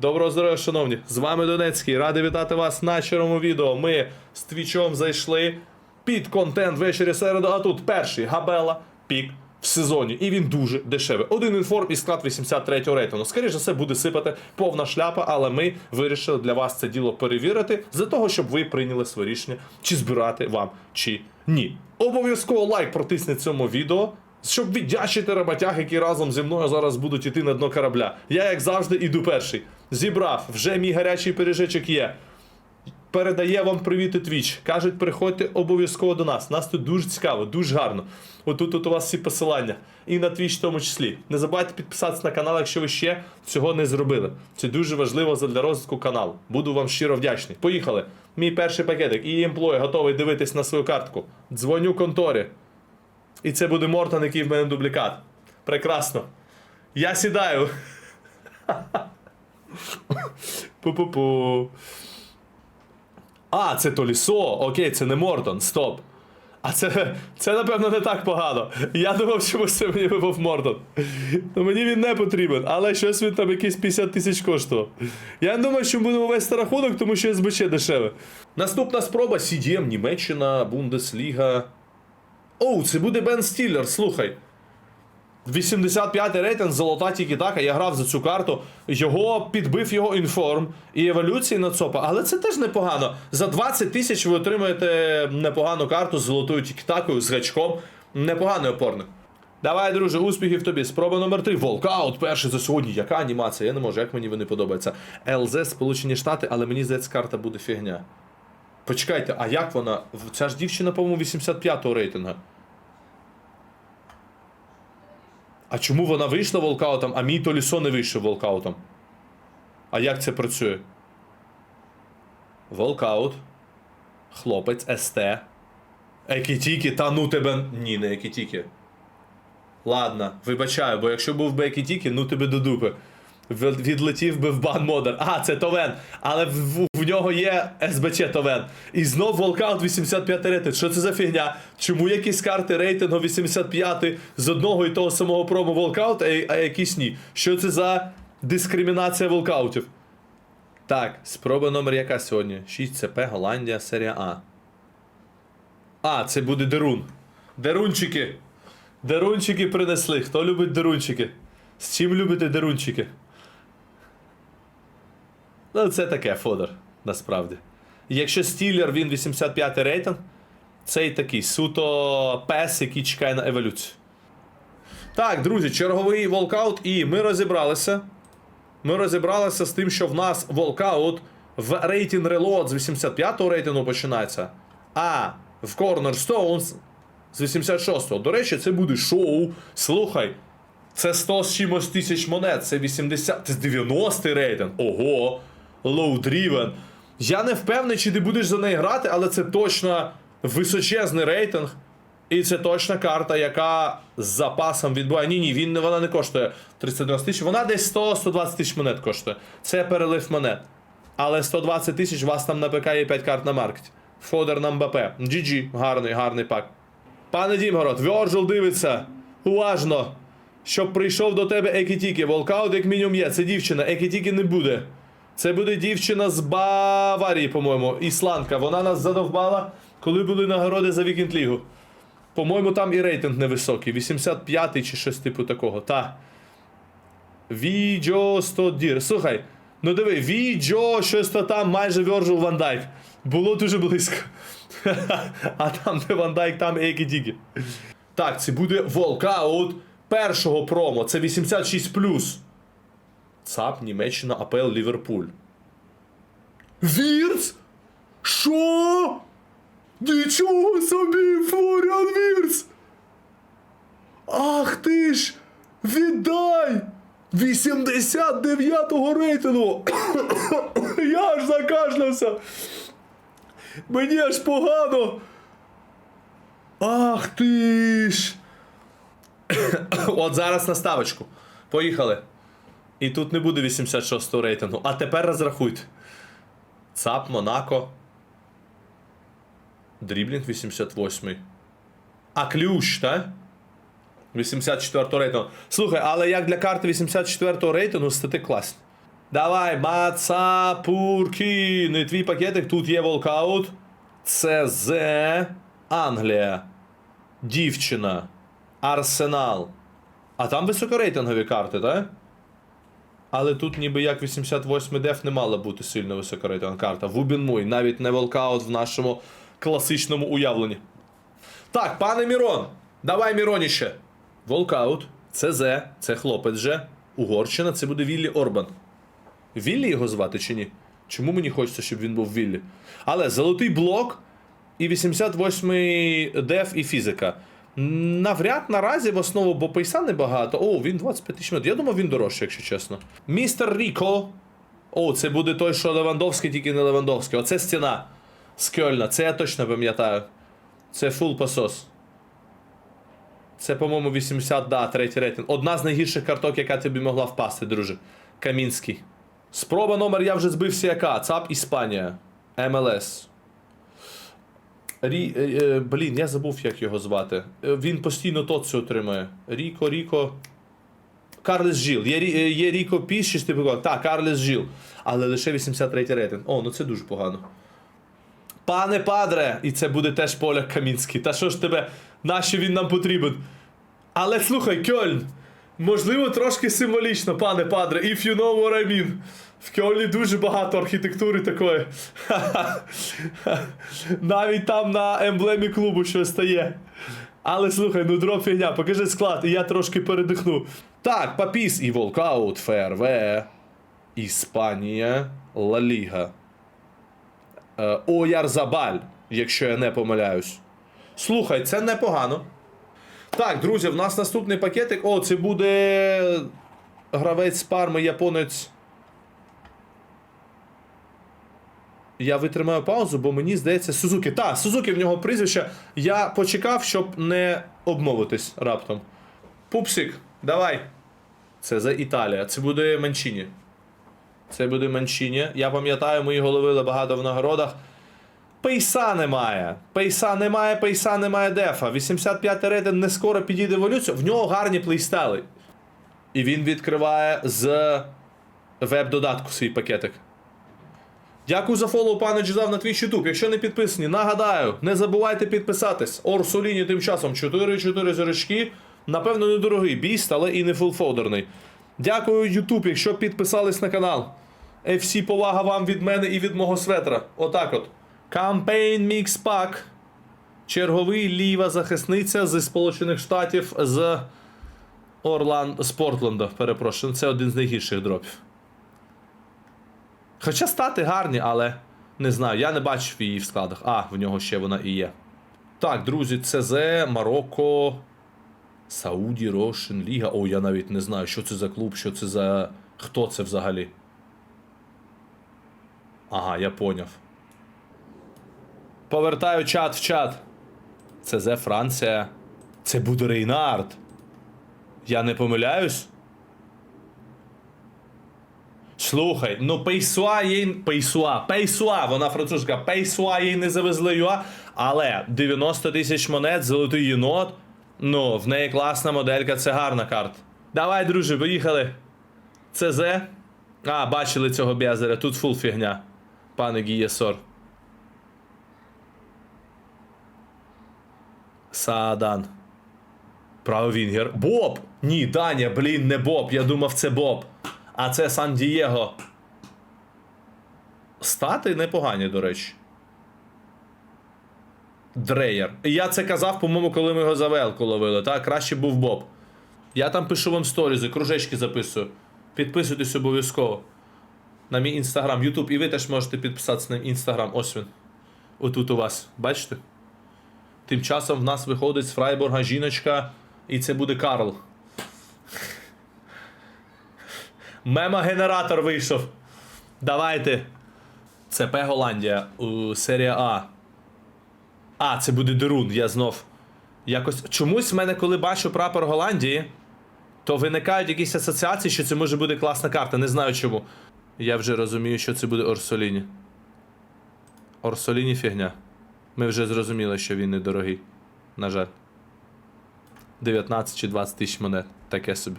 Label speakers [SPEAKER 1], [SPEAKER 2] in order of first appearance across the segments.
[SPEAKER 1] Доброго здоров'я, шановні! З вами Донецький. Радий вітати вас на червому відео. Ми з твічом зайшли під контент ввечері середу, а тут перший Габела пік в сезоні. І він дуже дешевий. Один інформ і склад 83-го рейтингу. Скоріше за все буде сипати повна шляпа, але ми вирішили для вас це діло перевірити, для того, щоб ви прийняли своє рішення, чи збирати вам, чи ні. Обов'язково лайк протисніть цьому відео. Щоб віддячити роботяг, які разом зі мною зараз будуть іти на дно корабля. Я, як завжди, іду перший. Зібрав, вже мій гарячий пиріжечок є. Передає вам привіт і твіч. Кажуть, приходьте обов'язково до нас. Нас тут дуже цікаво, дуже гарно. Отут от у вас всі посилання. І на твіч в тому числі. Не забувайте підписатися на канал, якщо ви ще цього не зробили. Це дуже важливо для розвитку каналу. Буду вам щиро вдячний. Поїхали. Мій перший пакетик. І емплой готовий дивитись на свою картку. Дзвоню конторі. І це буде Мортон, який в мене дублікат. Прекрасно. Я сідаю. Пу-пу-пу. А, це Толісо. Окей, це не Мортон. Стоп. А це, це напевно не так погано. Я думав, що це мені випав Мортон. Ну мені він не потрібен, але щось він там якісь 50 тисяч коштував. Я не думаю, що будемо вести рахунок, тому що СБЧ дешеве. Наступна спроба CDM, Німеччина, Бундесліга. Оу, це буде Бен Стіллер, слухай. 85 рейтинг, золота тікітака, я грав за цю карту. Його підбив його інформ і еволюції на ЦОПа. Але це теж непогано. За 20 тисяч ви отримаєте непогану карту з золотою тікітакою, з гачком. Непоганий опорник. Давай, друже, успіхів тобі. Спроба номер 3. Волкаут, перший за сьогодні. Яка анімація? Я не можу, як мені вони подобаються. ЛЗ, Сполучені Штати, але мені здається, карта буде фігня. Почекайте, а як вона? Ця ж дівчина, по-моєму, 85-го рейтинга. А чому вона вийшла волкаутом, а мій Толісо не вийшов волкаутом? А як це працює? Волкаут. Хлопець СТ. Екітіки, та ну тебе. Ні, не екітіки. Ладно, вибачаю, бо якщо був би екітіки, ну тебе до дупи. Відлетів би в бан модер. А, це Товен. Але в, в, в нього є СБЧ Товен. І знов волкаут 85 рейтинг. Що це за фігня? Чому якісь карти рейтингу 85 з одного і того самого промо волкаут, а, а якісь ні? Що це за дискримінація волкаутів? Так, спроба номер яка сьогодні? 6 ЦП, Голландія, серія А. А, це буде Дерун. Дерунчики. Дерунчики принесли. Хто любить дерунчики? З чим любите дерунчики? Ну, це таке фодор, насправді. Якщо стілер, він 85 рейтинг, цей такий суто пес, який чекає на еволюцію. Так, друзі, черговий волкаут, і ми розібралися. Ми розібралися з тим, що в нас волкаут в рейтинг Reload з 85-го рейтингу починається. А в Cornerstones з 86-го. До речі, це буде шоу. Слухай, це 100 з чимось тисяч монет, це 80, це 90 рейтинг. Ого, driven. Я не впевнений, чи ти будеш за неї грати, але це точно височезний рейтинг. І це точна карта, яка з запасом відбуває. Ні, ні, він, вона не коштує 390 тисяч, вона десь 100-120 тисяч монет коштує. Це перелив монет. Але 120 тисяч у вас там на ПК є 5 карт на маркеті. Фодер на МБП. GG, гарний, гарний пак. Пане Дімгород, Вьорджил дивиться. Уважно. Щоб прийшов до тебе Екітіки. Волкаут як мінімум є. Це дівчина. Екітіки не буде. Це буде дівчина з Баварії, по-моєму. Ісландка. Вона нас задовбала, коли були нагороди за Вікінд Лігу. По-моєму, там і рейтинг невисокий. 85-й чи щось типу такого. Та. Віджо 100 дір. Слухай, ну диви, Віджо щось то там майже Virgil Ван Дайк. Було дуже близько. а там не Ван Дайк, там Екі Дігі. Так, це буде волкаут першого промо. Це 86. ЦАП, Німеччина, АПЛ, Ліверпуль. Вірц? Що? Нічого собі, Флоріан Вірц! Ах ти ж! Віддай! 89-го рейтингу! Я аж закашлявся! Мені аж погано! Ах ти ж! От зараз на ставочку. Поїхали. І тут не буде 86-го рейтингу. А тепер розрахуйте. ЦАП, Монако. Дріблінг 88. А ключ, так? 84 рейтингу. Слухай, але як для карти 84 рейтингу стати класні. Давай, Мацапуркін. І твій пакетик, тут є волкаут. ЦЗ. Англія. Дівчина. Арсенал. А там високорейтингові карти, так? Але тут ніби як 88 деф не мала бути сильно високорейтингова карта. Вубін Муй, навіть не волкаут в нашому класичному уявленні. Так, пане Мірон, давай Міроніще. Волкаут, ЦЗ, це хлопець же. Угорщина, це буде Віллі Орбан. Віллі його звати чи ні? Чому мені хочеться, щоб він був Віллі? Але золотий блок і 88-й деф і фізика. Навряд наразі в основу, бо пейса небагато. О, він 25 тисяч метрів. Я думав, він дорожчий, якщо чесно. Містер Ріко. О, це буде той, що Левандовський, тільки не Левандовський. Оце стіна з Кьольна. Це я точно пам'ятаю. Це фул посос. Це, по-моєму, 80, да, третій рейтинг. Одна з найгірших карток, яка тобі могла впасти, друже. Камінський. Спроба номер я вже збився яка. ЦАП Іспанія. МЛС. Рі, е, е, блін, я забув, як його звати. Е, Він постійно тоці отримує. Ріко, Ріко. Карлес Жіл. Є, е, є Ріко Піс, щось типу. такого. Так, Карлес Жіл. Але лише 83 рейтинг. О, ну це дуже погано. Пане падре, і це буде теж поляк Камінський. Та що ж тебе, нащо він нам потрібен? Але слухай, Кьольн, можливо, трошки символічно, пане падре, if you know what I mean. В Кьольні дуже багато архітектури такої. Навіть там на емблемі клубу щось стає. Але слухай, ну дроп фігня, покажи склад, і я трошки передихну. Так, Папіс і Волкаут, ФРВ, Іспанія, Ла Ліга. Е, Оярзабаль, якщо я не помиляюсь. Слухай, це непогано. Так, друзі, в нас наступний пакетик. О, це буде гравець з парми, японець. Я витримаю паузу, бо мені здається, Сузуки. Та, Сузуки в нього прізвище. Я почекав, щоб не обмовитись раптом. Пупсик, давай. Це за Італія. Це буде Манчині. Це буде Манчині. Я пам'ятаю, ми його ловили багато в нагородах. Пейса немає. Пейса немає, пейса немає дефа. 85 рейтинг не скоро підійде в еволюцію. В нього гарні плейстайли. І він відкриває з веб-додатку свій пакетик. Дякую за фоллоу, пане Джизав, на Twitch YouTube. Якщо не підписані, нагадаю, не забувайте підписатись. Орсуліні тим часом 4-4 зірочки. Напевно, недорогий біст, але і не фулфолдерний. Дякую, YouTube, якщо підписались на канал. FC повага вам від мене і від мого светра. Отак от. Campaign Mix Pack. Черговий ліва захисниця зі Сполучених Штатів з Орлан... з Портленда. Перепрошую, це один з найгірших дропів. Хоча стати гарні, але не знаю, я не бачив її в складах. А, в нього ще вона і є. Так, друзі, ЦЗ, Марокко, Сауді, Рошен, Ліга. О, я навіть не знаю, що це за клуб, що це за. Хто це взагалі? Ага, я поняв. Повертаю чат в чат. ЦЗ Франція. Це буде Рейнард. Я не помиляюсь? Слухай, ну Пейсуа їй. Пейсуа, Пейсуа, вона французька, Пейсуа їй не завезли юа, але 90 тисяч монет, золотий єнот. Ну, в неї класна моделька, це гарна карта. Давай, друже, поїхали. ЦЗ. А, бачили цього бязаря, тут фул фігня. Пане Гієсор. Саадан. Право Вінгер. Боб! Ні, Даня, блін, не Боб. Я думав, це Боб. А це Сан Дієго. Стати непогані, до речі. Дрейер. І я це казав, по-моєму, коли ми його за велку ловили, так? Краще був Боб. Я там пишу вам сторізи, кружечки записую. Підписуйтесь обов'язково. На мій інстаграм, Ютуб, і ви теж можете підписатися на інстаграм. Ось він. Отут у вас. Бачите? Тим часом в нас виходить з Фрайбурга жіночка, і це буде Карл. Мема-генератор вийшов. Давайте. ЦП Голландія. У, серія А. А, це буде Дерун, я знов. Якось. Чомусь в мене, коли бачу прапор Голландії, то виникають якісь асоціації, що це може бути класна карта. Не знаю чому. Я вже розумію, що це буде Орсоліні. Орсоліні фігня. Ми вже зрозуміли, що він недорогий. На жаль. 19 чи 20 тисяч монет. Таке собі.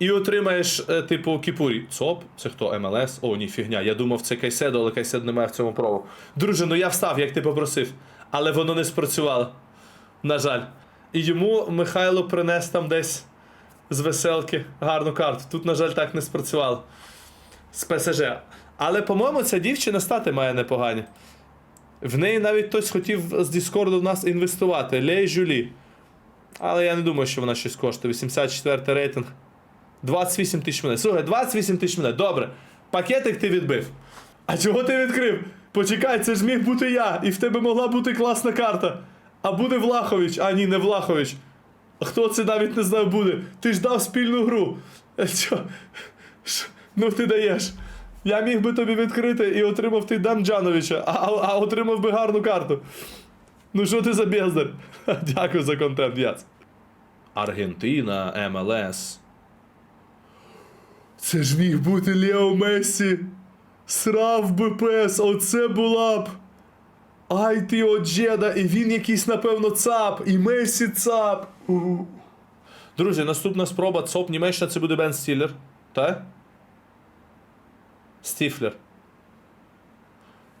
[SPEAKER 1] І отримаєш, е, типу, кіпурі. ЦОП? Це хто? МЛС? О, ні, фігня. Я думав, це Кайседо, але Кайседо немає в цьому прову. Друже, ну я встав, як ти попросив. Але воно не спрацювало. На жаль. І йому Михайло принес там десь з веселки гарну карту. Тут, на жаль, так не спрацювало. З ПСЖ. Але, по-моєму, ця дівчина стати має непогані. В неї навіть хтось хотів з Діскорду в нас інвестувати. Лей Жюлі. Але я не думаю, що вона щось коштує. 84 рейтинг. 28 тисяч монет. Слухай, 28 тисяч монет. Добре. Пакетик ти відбив. А чого ти відкрив? Почекай, це ж міг бути я, і в тебе могла бути класна карта. А буде Влахович. А ні, не Влахович. Хто це навіть не знаю буде? Ти ж дав спільну гру. Е, Що? Ш- Ну ти даєш. Я міг би тобі відкрити і отримав ти Дамджановича, а, а, а отримав би гарну карту. Ну що ти за бездар? Дякую за контент, Яц. Аргентина, МЛС. Це ж міг бути Лео Мессі. Срав би пес, оце була б. Ай ти оджеда, і він якийсь, напевно, цап, і Месі цап. Друзі, наступна спроба ЦОП Німеччина це буде Бен Стілер. Так? Стіфлер.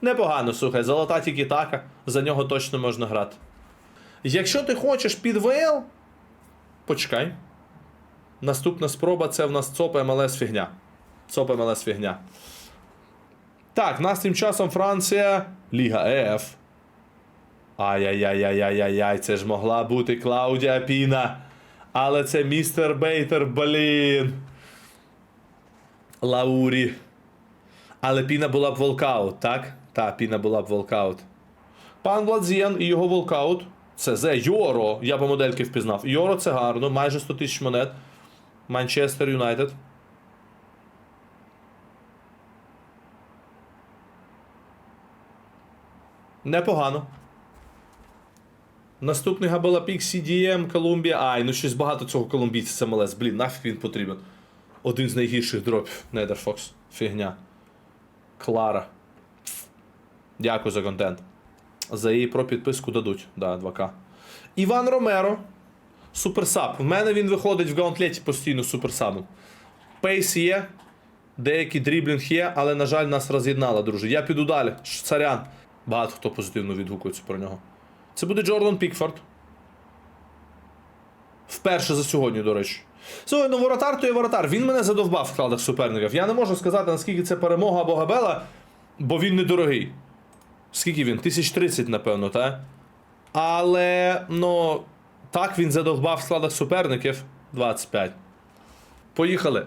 [SPEAKER 1] Непогано, слухай, золота тільки така, за нього точно можна грати. Якщо ти хочеш під ВЛ, почекай. Наступна спроба це в нас ЦОП МЛС фігня. ЦОП МЛС фігня. Так, нас тим часом Франція. Ліга ЕФ. Ай-яй-яй-яй-яй-яй, це ж могла бути Клаудія Піна. Але це містер Бейтер, блін. Лаурі. Але Піна була б волкаут, так? Так, Піна була б волкаут. Пан Владзіян і його волкаут. Це Зе Йоро. Я по модельки впізнав. Йоро це гарно, майже 100 тисяч монет. Манчестер Юнайтед. Непогано. Наступний Габалапік CDM, Колумбія. Ай, ну щось багато цього колумбійця це МЛС. Блін, нафіг він потрібен. Один з найгірших дропів. Недерфокс. Фігня. Клара. Дякую за контент. За її про підписку дадуть. Да, 2К. Іван Ромеро. Суперсаб. В мене він виходить в гаунтлеті постійно суперсабом. Пейс є. Деякий дріблінг є, але, на жаль, нас роз'єднало, друже. Я піду далі. Царян. Багато хто позитивно відгукується про нього. Це буде Джордан Пікфорд. Вперше за сьогодні, до речі. Слухай, ну воротар то є воротар. Він мене задовбав в складах суперників. Я не можу сказати, наскільки це перемога або габела, бо він недорогий. Скільки він? 1030, напевно, так? Але, ну, так він задовбав в складах суперників 25. Поїхали.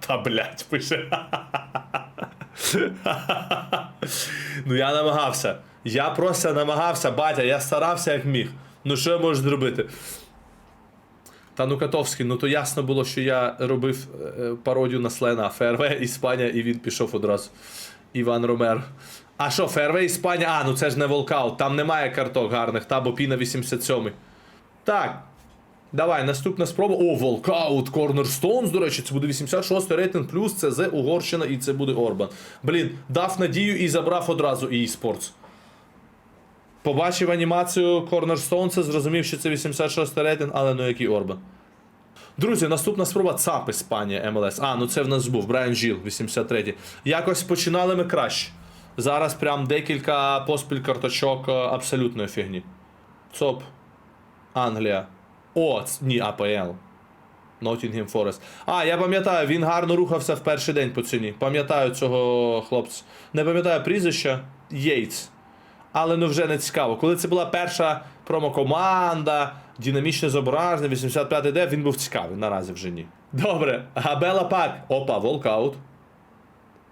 [SPEAKER 1] Та блять, пише. Ну я намагався. Я просто намагався, батя, я старався як міг. Ну що я можу зробити? Та ну Катовський, ну то ясно було, що я робив е, пародію на Слена ФРВ Іспанія, і він пішов одразу. Іван Ромер. А що, ФРВ Іспанія? А, ну це ж не волкаут, там немає карток гарних, та бо Піна 87. Так. Давай, наступна спроба. О, волкаут, Корнерстоунс, до речі, це буде 86 рейтинг плюс, це З Угорщина і це буде Орбан. Блін, дав надію і забрав одразу EA Sports. Побачив анімацію Корнерстоунса, зрозумів, що це 86 рейтинг, але ну який Орбан. Друзі, наступна спроба ЦАП Іспанія МЛС. А, ну це в нас був Брайан Жіл, 83. Якось починали ми краще. Зараз прям декілька поспіль карточок е, абсолютної фігні. ЦОП. Англія. О, ні, АПЛ. Nottingham Forest. А, я пам'ятаю, він гарно рухався в перший день по ціні. Пам'ятаю цього хлопця. Не пам'ятаю прізвища. Єйтс. Але ну вже не цікаво. Коли це була перша промокоманда, динамічне зображення, 85 д він був цікавий. Наразі вже ні. Добре. Габела Пак. Опа, волкаут.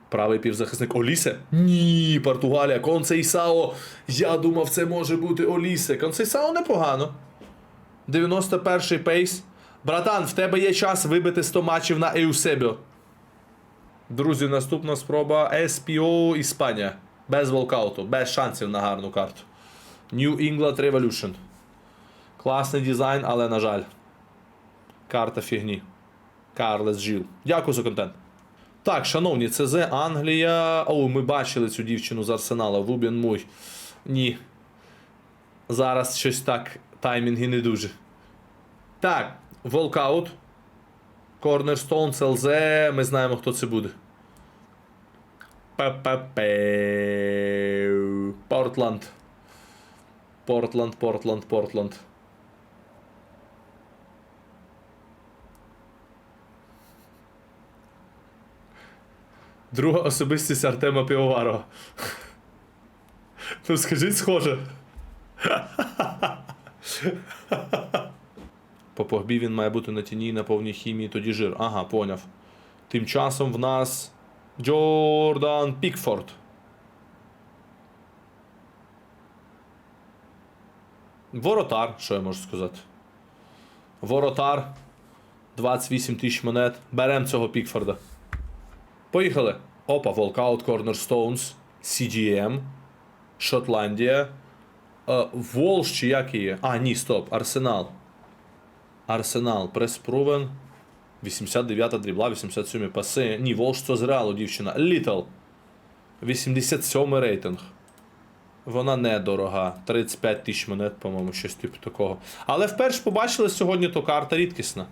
[SPEAKER 1] Правий півзахисник Олісе? Ні, Португалія, Концейсао. Я думав, це може бути Олісе. Концейсао непогано. 91-й пейс. Братан, в тебе є час вибити 100 матчів на Еусебіо. Друзі, наступна спроба SPO Іспанія. Без волкауту, без шансів на гарну карту. New England Revolution. Класний дизайн, але на жаль. Карта фігні. Карлес Жіл. Дякую за контент. Так, шановні, ЦЗ Англія. О, ми бачили цю дівчину з Арсенала. Вубін мой. Ні. Зараз щось так. Таймінги не дуже. Так, Волкаут. Корнерстоун, ЛЗ. Ми знаємо, хто це буде. Пе-пе-пе. Портланд. Портланд, Портланд, Портланд. Друга особистість Артема Півоварова. Ну, скажіть, схоже. По погбі він має бути на тіні на повній хімії, тоді жир. Ага, поняв. Тим часом в нас Джордан Пікфорд. Воротар, що я можу сказати? Воротар. 28 тисяч монет. Берем цього Пікфорда. Поїхали. Опа, Волкаут, Cornerstones, CGM, Шотландія. Е, Волш чи як її? А, ні, стоп, Арсенал. Арсенал, Преспрувен. 89 дрібла, 87 паси. Ні, Волш це з реалу, дівчина. Літл. 87 рейтинг. Вона недорога. 35 тисяч монет, по-моєму, щось типу такого. Але вперше побачили сьогодні, то карта рідкісна.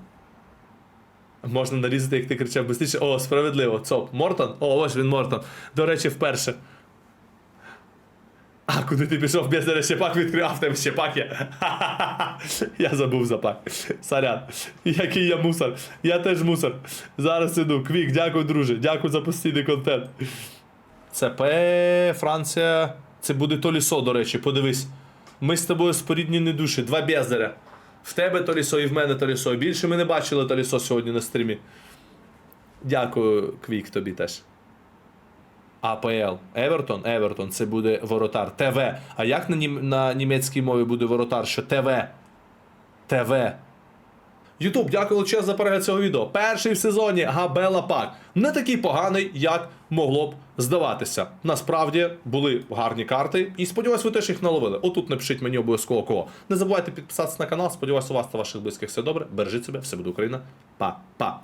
[SPEAKER 1] Можна нарізати, як ти кричав швидше. О, справедливо. Цоп. Мортон? О, ось він Мортон. До речі, вперше. А, куди ти пішов? Без мене ще пак відкрив, а ще є. Я забув за пак. Сорян. Який я мусор. Я теж мусор. Зараз іду. Квік, дякую, друже. Дякую за постійний контент. ЦП, Франція. Це буде Толісо, до речі, подивись. Ми з тобою споріднені душі, два бездаря. В тебе Толісо і в мене Толісо. Більше ми не бачили Толісо сьогодні на стрімі. Дякую, Квік, тобі теж. АПЛ. Евертон, Евертон, це буде воротар. ТВ. А як на, нім... на німецькій мові буде воротар? Що ТВ? ТВ. Ютуб, дякую величезно за перегляд цього відео. Перший в сезоні Габела Пак. Не такий поганий, як могло б здаватися. Насправді були гарні карти, і сподіваюсь, ви теж їх наловили. Отут напишіть мені обов'язково кого. Не забувайте підписатися на канал. Сподіваюсь, у вас та ваших близьких все добре. Бережіть себе, все буде Україна. Па-па.